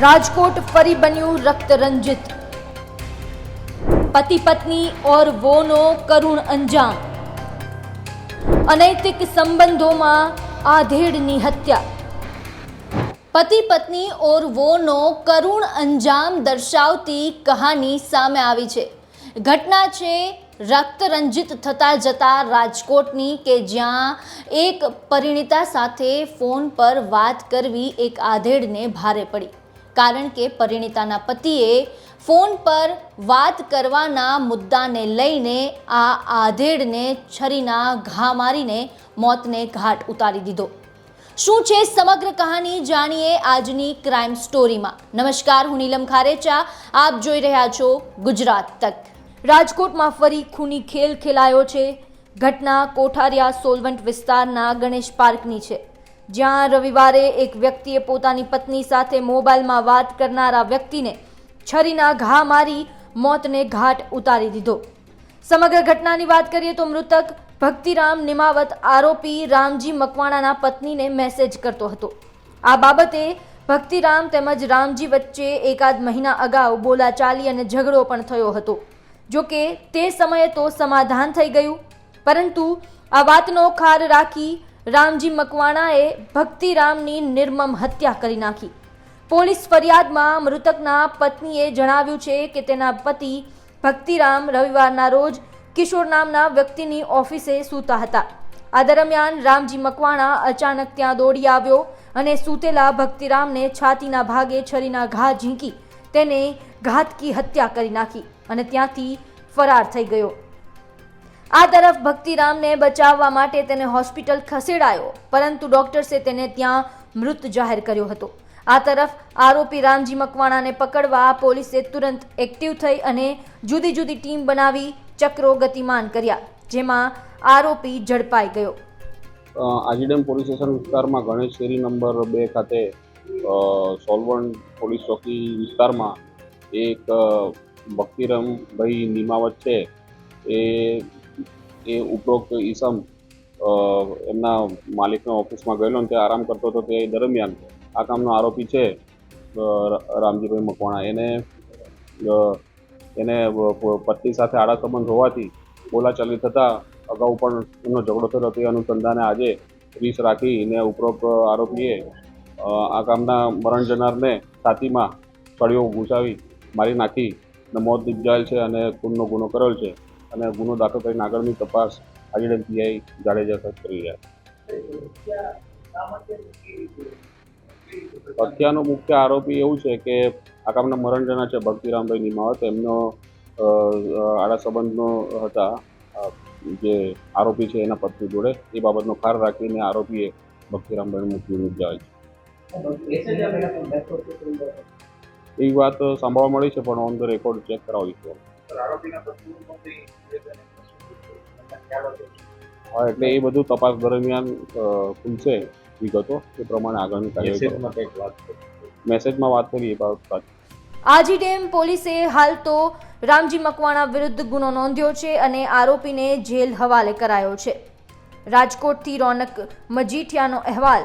રાજકોટ ફરી બન્યું રક્તરંજિત. પતિ પત્ની ઓર વોનો કરુણ અંજામ. અનૈતિક સંબંધોમાં આધેડની હત્યા. પતિ પત્ની ઓર વોનો કરુણ અંજામ દર્શાવતી કહાની સામે આવી છે. ઘટના છે રક્તરંજિત થતા જતા રાજકોટની કે જ્યાં એક પરિણીતા સાથે ફોન પર વાત કરવી એક આધેડને ભારે પડી. કારણ કે પરિણીતાના પતિએ ફોન પર વાત કરવાના મુદ્દાને લઈને આ આધેડને છરીના ઘા મારીને મોતને ઘાટ ઉતારી દીધો. શું છે સમગ્ર કહાની જાણીએ આજની ક્રાઇમ સ્ટોરીમાં. નમસ્કાર, હું નીલમ ખારેચા. આપ જોઈ રહ્યા છો ગુજરાત તક. રાજકોટમાં ફરી ખૂની ખેલ ખેલાયો છે. ઘટના કોઠારિયા સોલવંટ વિસ્તારના ગણેશ પાર્કની છે. જ્યાં રવિવારે એક વ્યક્તિએ પોતાની પત્ની સાથે મોબાઈલમાં વાત કરનારા વ્યક્તિને છરીના ઘા મારી મોતને ઘાટ ઉતારી દીધો. સમગ્ર ઘટનાની વાત કરીએ તો મૃતક ભક્તિરામ નિમાવત આરોપી રામજી મકવાણાના પત્નીને મેસેજ કરતો હતો. આ બાબતે ભક્તિરામ તેમજ રામજી વચ્ચે એકાદ મહિના અગાઉ બોલાચાલી અને ઝઘડો પણ થયો હતો. જો કે તે સમયે તો સમાધાન થઈ ગયું, પરંતુ આ વાતનો ખાર રાખી રામજી મકવાણાએ ભક્તિરામની નિર્મમ હત્યા કરી નાખી. પોલીસ ફરિયાદમાં મૃતકના પત્નીએ જણાવ્યું છે કે તેના પતિ ભક્તિરામ રવિવારના રોજ કિશોર નામના વ્યક્તિની ઓફિસે સૂતા હતા. આ દરમિયાન રામજી મકવાણા અચાનક ત્યાં દોડી આવ્યો અને સૂતેલા ભક્તિરામને છાતીના ભાગે છરીના ઘા ઝીંકી તેને ઘાતકી હત્યા કરી નાખી અને ત્યાંથી ફરાર થઈ ગયો. આ તરફ ભક્તિરામને બચાવવા માટે તેને હોસ્પિટલ ખસેડાયો, પરંતુ ડોક્ટર્સે તેને ત્યાં મૃત જાહેર કર્યો હતો. આ તરફ આરોપી રામજી મકવાણાને પકડવા પોલીસે તુરંત એક્ટિવ થઈ અને જુદી જુદી ટીમ બનાવી ચક્રો ગતિમાન કર્યા, જેમાં આરોપી ઝડપાઈ ગયો. આજીડેમ પોલીસ સ્ટેશન વિસ્તારમાં ગણેશ નંબર બે ખાતે સોલવણ પોલીસ ચોકી વિસ્તારમાં એક ભક્તિરામ ભક્તિરામભાઈ નિમાવત છે. એ એ ઉપરોક્ત ઈસમ એમના માલિકના ઓફિસમાં ગયેલો ને તે આરામ કરતો હતો તે દરમિયાન આ કામનો આરોપી છે રામજીભાઈ મકવાણા. એને એને પત્ની સાથે આડા સંબંધ હોવાથી બોલાચાલી થતાં અગાઉ પણ એમનો ઝઘડો થયો તે અનુસંધાને આજે રીસ રાખીને ઉપરોક્ત આરોપીએ આ કામના મરણ જનારને છાતીમાં સળીઓ ઘૂસાવી મારી નાખી. મોત નિપજાયેલ છે અને ખૂનનો ગુનો કરેલ છે. અને ગુનો દાખલ કરીને આગળની તપાસ આજીડેમ પીઆઈ જાડેજા સાહેબ કરી રહ્યા હત્યાનો મુખ્ય આરોપી એવું છે કે આ કામના મરણ જનાર છે ભક્તિરામભાઈ નિમાવત. એમનો આડા સંબંધનો હતા જે આરોપી છે એના પત્ની જોડે. એ બાબતનો ખાર રાખીને આરોપીએ ભક્તિરામભાઈનું મૃત્યુ નિપજાવેલ છે. એ વાત સાંભળવા મળી છે, પણ ઓન ધ રેકોર્ડ ચેક કરાવીશું હા એટલે એ બધું તપાસ દરમિયાન ખુલશે વિગતો? એ પ્રમાણે આગળની કાર્યવાહી મેસેજમાં વાત કરી. એ બાબત વાત આજીડેમ પોલીસે હાલ તો રામજી મકવાણા વિરુદ્ધ ગુનો નોંધ્યો છે અને આરોપીને જેલ હવાલે કરાયો છે. રાજકોટથી રોનક મજીઠિયાનો અહેવાલ.